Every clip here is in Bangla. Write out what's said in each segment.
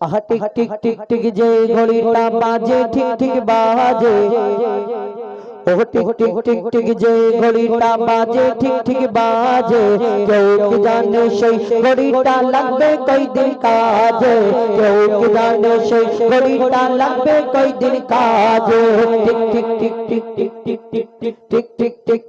আহা টিক টিক টিক টিক যে ঘড়িটা বাজে ঠিক ঠিক বাজে ওহ টিক টিক টিক টিক যে ঘড়িটা বাজে ঠিক ঠিক বাজে কেউ কি জানে সেই ঘড়িটা লাগবে কই দিন কাজে কেউ কি জানে সেই ঘড়িটা লাগবে কই দিন কাজে টিক টিক টিক টিক টিক টিক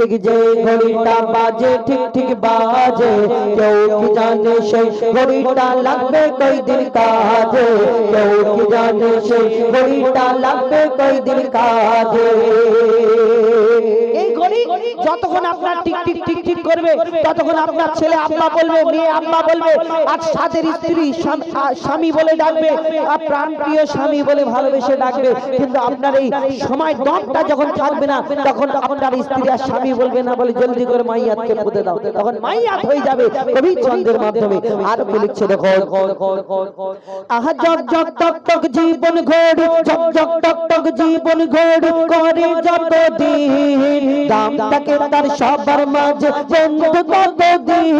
টিক যে ঘড়িটা বাজে, ঠিক ঠিক বাজে। কেউ কি জানে সেই ঘড়িটা লাগবে কই দিন কাজে? কেউ কি জানে সেই ঘড়িটা লাগবে কই দিন কাজে যতক্ষণ আপনার করবে, ততক্ষণ আপনার ছেলে আব্বা বলবে, মেয়ে আব্বা বলবে, আর সাথের স্ত্রী স্বামী বলে ডাকবে, আর প্রাণ প্রিয় স্বামী বলে ভালোবেসে ডাকবে। কিন্তু আপনার এই সময় দমটা যখন থাকবে না, তখন আপনার স্ত্রী আর স্বামী বলবে না বলে জলদি করে মাইয়াতকে পুঁতে দাও তখন মাইয়াত হয়ে যাবে কবি চন্দ্রের মাধ্যমে আর কি লিখছে দেখো আহা জগ জগ টক টক জীবন ঘোড় জগ জগ টক জীবন ঘোড় করে যত দিন দাম থাকে তার সবার মাঝে বন্ধু কত দিন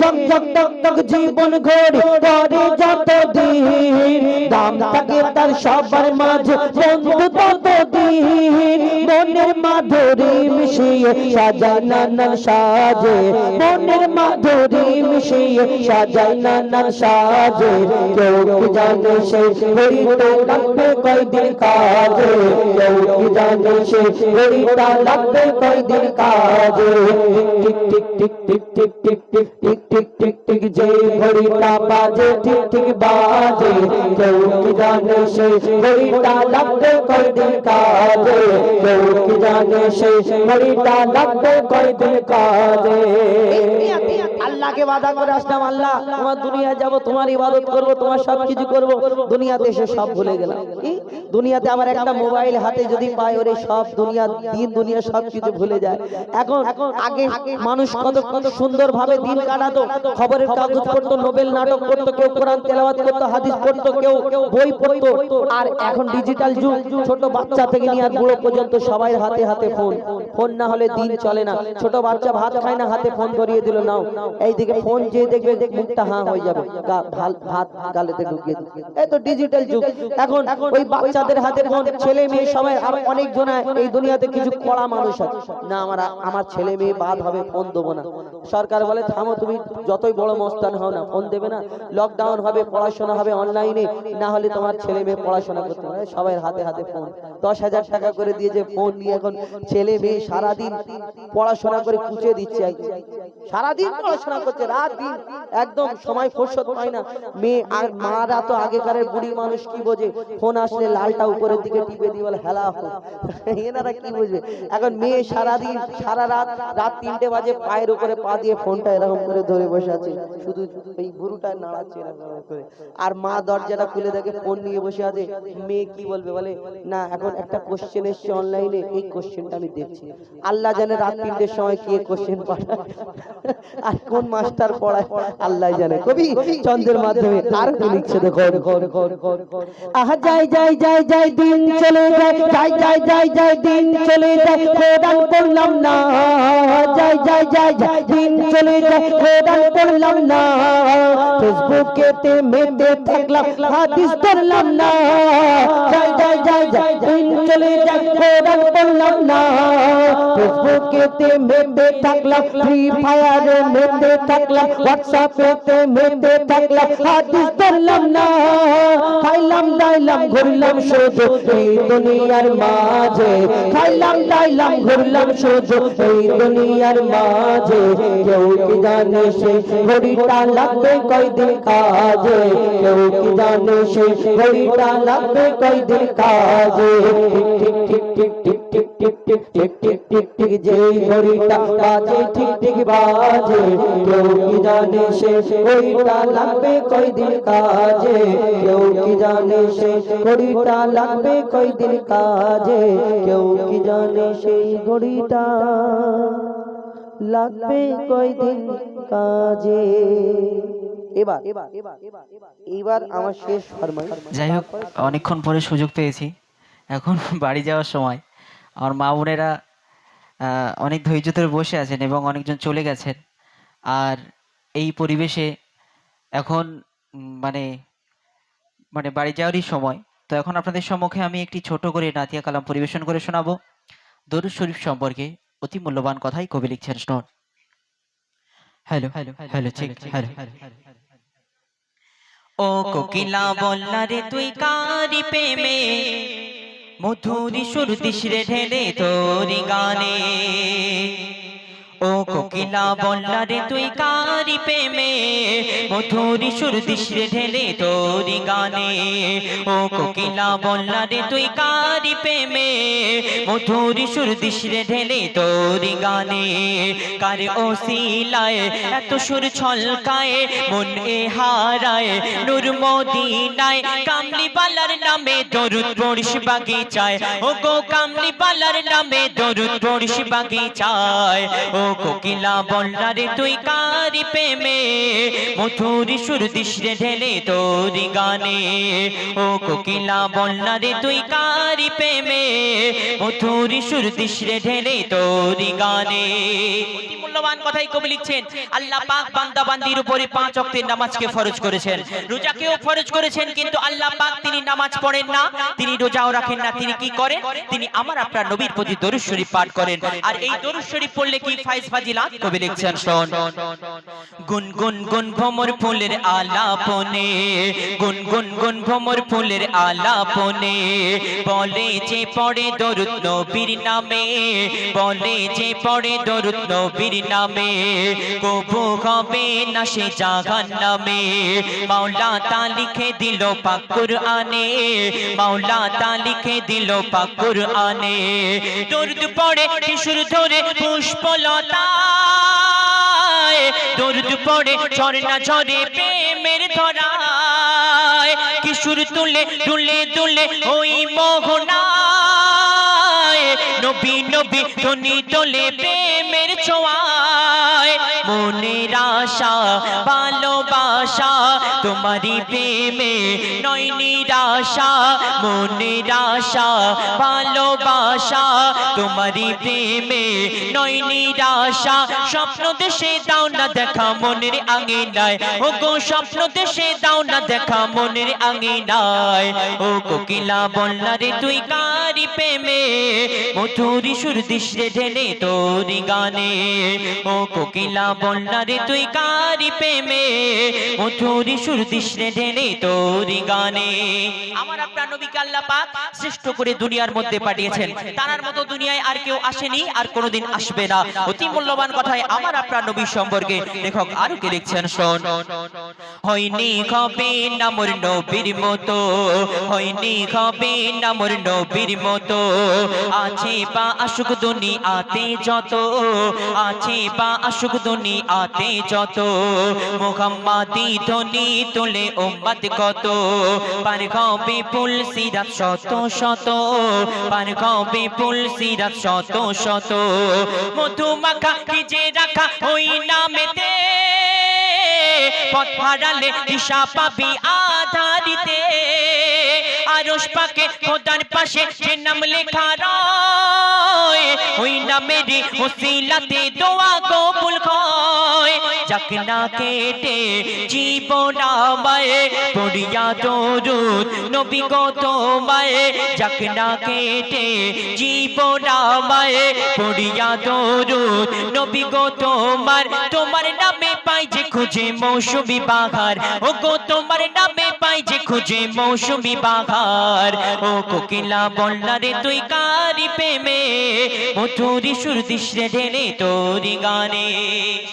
জগ জগ টক টক জীবন ঘোড় করে যত দিন দাম থাকে তার সবার মাঝে বন্ধু কত দিন মনের মাধুরী মিশিয়ে সাজায় নানান সাজে, মনের মাধুরী মিশিয়ে সাজায় নানান সাজে। কেউ জানে সে ঘড়িটা লাগবে কয়দিন কাজে কেউ কি জানে সে ঘড়িটা লাগবে কয়দিন কাজে টিক টিক টিক টিক টিক টিক টিক টিক টিক টিক টিক যে ঘড়িটা বাজে ঠিক ঠিক বাজে কেউ কি জানে সে ঘড়িটা লাগবে কয়দিন কাজে কেউ কি জানে সে ঘড়িটা লাগবে কয়দিন কাজে আল্লাহকে বাধা করে আসলাম আল্লাহ তোমার দুনিয়া যাব তোমার ইবাদত করব তোমার সব কিছু করব দুনিয়াতে এসে সব ভুলে গেলাম দুনিয়াতে আমার একটা মোবাইল হাতে যদি পাই ওরে সব দুনিয়া, দিন দুনিয়া সব কিছু ভুলে যায়। এখন আগে মানুষ কত কত সুন্দর ভাবে দিন কাটাতো, খবরের কাগজ পড়তো, নোবেল নাটক পড়তো কেউ কোরআন তেলাওয়াত করতো, হাদিস পড়তো, কেউ বই পড়তো। আর এখন ডিজিটাল যুগ, ছোট বাচ্চা থেকে নিয়ে বুড়ো পর্যন্ত সবাই হাতে হাতে ফোন। ফোন না হলে দিন চলে না। ছোট বাচ্চা ভাত খায় না, হাতে ফোন ধরিয়ে দিল, নাও। এইদিকে ফোন যে দেখবে, মুখটা হাঁ হয়ে যাবে। ভাত গালেতে ঢুকিয়ে। এই তো ডিজিটাল যুগ। এখন ওই বাচ্চাদের হাতে ফোন ছেলে মেয়ে সবাই অনেক জন এই দুনিয়াতে কিছু কড়া মানুষ আছে। না, আমার আমার ছেলে মেয়ে বাদ হবে, ফোন দেবো না। সরকার বলে, থামো তুমি, যতই বড় মস্তান হও না, ফোন দেবে না। লকডাউন হবে, পড়াশোনা হবে অনলাইনে না হলে তোমার ছেলে মেয়ে পড়াশোনা করতে পারে সবাই হাতে হাতে ফোন। দশ হাজার টাকা করে দিয়েছে ফোন নিয়ে এখন ছেলে মেয়ে সারাদিন পড়াশোনা করে কুচে দিচ্ছে। সারাদিন পড়াশোনা করছে রাত দিন একদম সময় ফুরসত পায় না। মেয়ে আর মারা তো আগেকারের বুড়ি মানুষ কি বোঝে? ফোন আসলে লালটা উপরের দিকে টিপে দিয়ে বলে, হেলা এনারা কি বুঝবে? এখন মেয়ে সারাদিন, সারা রাত রাত তিনটে বাজে পায়ের উপরে পা দিয়ে ফোনটা এরকম করে ধরে বসে আছে। শুধু এই বুড়ুটা নাড়াচ্ছে এরকম করে। আর মা দরজাটা খুলে দেখে ফোন নিয়ে বসে আছে। মেয়ে কি বলবে? বলে, না, এখন একটা কোশ্চেন এসছে অনলাইনে এই কোশ্চেনটা আমি দেখছি। আল্লাহ জানে রাত তিনটের সময় কে কোশ্চেন পাঠায় আর কোন মাস্টার পড়ায়? আল্লাহ জানে। কবি, চন্দ্রের মাধ্যমে আর কি লিখছে দেখো। আহা, যাই যাই যাই যাই যাই দিন চলে যায় যাই যায় যায় যাই দিন চলে যায় কোরআন করলাম না যাই যায় যায় যাই দিন চলে যায় কোরআন করলাম না। ফেসবুকে তে মেতে থাকলাম, হাদিস পড়লাম না। যাই যাই যাই যাই, দিন চলে যায় কোরআন পড়লাম না। ফেসবুকে তে মেতে থাকলাম ফ্রি ফায়ারে মেতে থাকলাম হোয়াটসঅ্যাপে তে মেতে থাকলাম, হাদিস পড়লাম না। খাইলাম, দাইলাম, ঘুরলাম শুধু এই দুনিয়ার মাঝে। খাইলাম, দাইলাম, ঘুরলাম শুধু এই দুনিয়ার মাঝে। কেউ কি জানে সে ঘড়িটা লাগবে কয়দিন? কাজে কেউ কি জানে সে ঘড়িটা লাগবে কয়দিন কাজে ঠিক ঠিক ঠিক ঠিক ঠিক ঠিক ঠিক ঠিক ঠিক ঠিক ঠিক যে ঘড়িটা বাজে ঠিক ঠিক বাজে কেউ কি জানে সে ঘড়িটা লাগবে কয়দিন কাজে কেউ কি জানে সে ঘড়িটা লাগবে কয়দিন কাজে কেউ কি জানে সেই ঘড়িটা লাগবে কয়দিন কাজে এবার এবার আমার শেষ ফরমাই যাই হোক অনেকক্ষণ পরে সুযোগ পেয়েছি। এখন বাড়ি যাওয়ার সময়। আমার মা বোনেরা আহ, অনেক ধৈর্য ধরে বসে আছেন এবং অনেকজন চলে গেছেন। আর এই পরিবেশে এখন মানে মানে বাড়ি যাওয়ারই সময়। তো এখন আপনাদের সম্মুখে আমি একটি ছোট করে নাতিয়া কালাম পরিবেশন করে শোনাবো। দরুদ শরীফ সম্পর্কে অতি মূল্যবান কথাই কবি লিখছেন শুনুন hello hello hello check hello. ও কোকিলা বল্লারে তুই কারি প্রেমে? মধুরি সুর দিশরে ঢেলে তোরি গানে। ও কোকিলা বল্লা রে তুই কারি প্রেমে, মধুরি সুর দিশরে ঢেলে তোরি গানে। ও কোকিলা বল্লা রে তুই কারি প্রেমে, মধুরি সুর দিশরে ঢেলে তোরি গানে। কার ও শিলায় এত সুর ছলকায়, মন এ হারায়, নূর মদিনায়। কামলি বালার নামে দরুদ পড়িস বাগিচায়। ও গো কামলি বালার নামে দরুদ পড়িস বাগিচায়। ও কোকিলা বল্লারে তুই কারি প্রেমে? মধুরি সুর দিশরে ঢেলে তোরি গানে। ও কোকিলা বল্লারে তুই কারি প্রেমে? মধুরি সুর দিশরে ঢেলে তোরি গানে। আল্লাহ পাঁচ নামাজকে ফরজ করেছেন। ফরজ করেছেন, কিন্তু আল্লাহ তিনি নামাজ পড়েন না, তিনি রোজাও রাখেন না, তিনি কি তিনি আমার আপনার নবীর প্রতি পাঠ করেন। আর এই দরুদ পড়লে কি ফাইজ ফাজিলাত, কবি লিখছেন, শোন। গুন গুন গুন ভমর ফুলের আলাপনে, গুন গুন গুন ভমর ফুলের আলাপনে, বলে যে পড়ে দরুদ নবীর নামে, বলে যে পড়ে দরুদ নবীর নামে, কবু হবে না সে জাহান নামে মাওলা তা লিখে দিল পাকুর আনে মাওলা তা লিখে দিল পাকুর আনে দরুদ পড়ে, কিশোর ধরে পুষ্পলতায় দরুদ পড়ে ঝর্ণা ঝরে প্রেমের ধরায়। কিশোর তুলে তুলে তুলে ওই মোহনায়। নবী নবী ধ্বনি তোলে প্রেমের ছোঁয়ায়। মনের আশা, ভালোবাসা তোমারই প্রেমে নয় নিরাশা। মনের আশা, ভালোবাসা তোমারই প্রেমে নয় নিরাশা স্বপ্ন দেশে দাও না দেখা মনের আঙিনায়। ও গো স্বপ্ন দেশে দাও না দেখা মনের আঙিনায়। ও কোকিলা তুই কারি প্রেমে? সুর দিশরে ঢেলে তোরি গানে। ও কোকিলা তুই কারি প্রেমে? সুর দিশরে ঢেলে গানে। আমার আপনার পাক শ্রেষ্ঠ করে দুনিয়ার মধ্যে পাঠিয়েছেন। তার মতো দুনিয়ায় আর কেউ আসেনি, আর কোনোদিন আসবে না। অতি মূল্যবান কথায় আমার আপনার নবী সম্পর্কে লেখক আরও কে লিখছেন? শোন। হয়নি হবে না মোর নবীর মতো, হয়নি হবে না মোর নবীর মতো। আছে বা আসুক দুনি আতে যত, আছে বা আসুক দুনি আতে যত। মোহাম্মাদি ধ্বনি তোলে উম্মত কত, পার হবে পুল সিরাত শত শত, পার হবে পুল সিরাত শত শত। মধু কি যে রাখা, ওই নামেতে। পথ হারালে দিশা পাবি আধারিতে। আরশ পাকে খোদার পাশে যে নাম লেখা রয়, ওই নামেরই ওসিলাতে দোয়া হয় যাক না কেটে জীবন আমায়, পড়িয়া দরুদ নবী গো তোমায়। যাক না কেটে জীবন আমায়, পড়িয়া দরুদ নবী গো তোমার। তোমার নামে পাই যে খুঁজে মৌসুমি বাহার ও গো তোমার নামে পাই যে খুঁজে মৌসুমি বাহার ও কোকিলা বললা রে, তুই কারি প্রেমে? মধুরি সুর দিশরে ঢেলে তোরি গানে।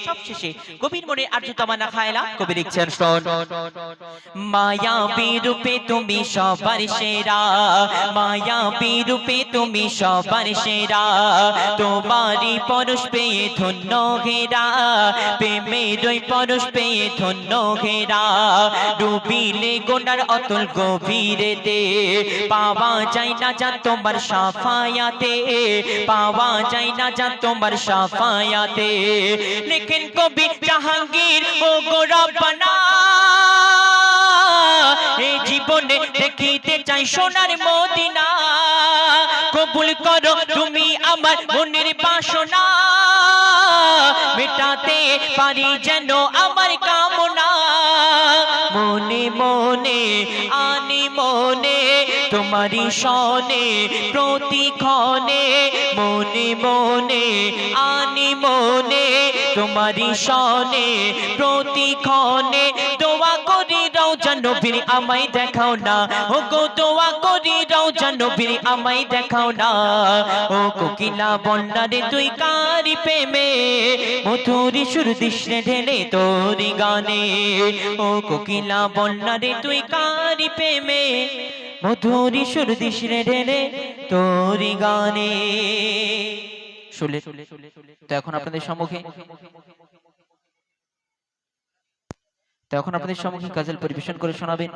সবশেষে কবির মনে আর্য তামানা খায়লা কবি লিখছেন, শোন। মায়া রূপে তুমি সবার সেরা। মায়া রূপে তুমি সবার সেরা। তোমারই পরশ পেয়ে ধন্য ঘেরা। প্রেমের ওই পরশ পেয়ে ধন্য ঘেরা। ডুবিলে গোনার অতুল গভীরেতে। পাওয়া যায় না যা তোমার সাফায়াতে। পাওয়া যায় না যা তোমার সাফায়াতে। লেখেন কবি জাহাঙ্গীর, ও গোরবানা এই জীবনে দেখিতে চাই সোনার মদিনা। কবুল করো তুমি আমার মনের বাসনা। পারি যেন আমার কামনা। মনে মনে, আনি, মনে তোমারি সনে প্রতিক্ষণে। মনে মনে, আনি, মনে তোমারি সনে প্রতিক্ষণে। নবীর আমায় দেখাও না। ও গো দোয়া করি রওজা নবীর আমায় দেখাও না। ও কোকিলা বন্ডারে তুই কারি প্রেমে? মধুরি সুর দিশে ঢেলে তোরি গানে। ও কোকিলা বন্ডারে তুই কারি প্রেমে? মধুরি সুর দিশে ঢেলে তোরি গানে। শুলে তো এখন আপনাদের সম্মুখে তো এখন আপনাদের সম্মুখে গাজল পরিবেশন করে শোনাবেন।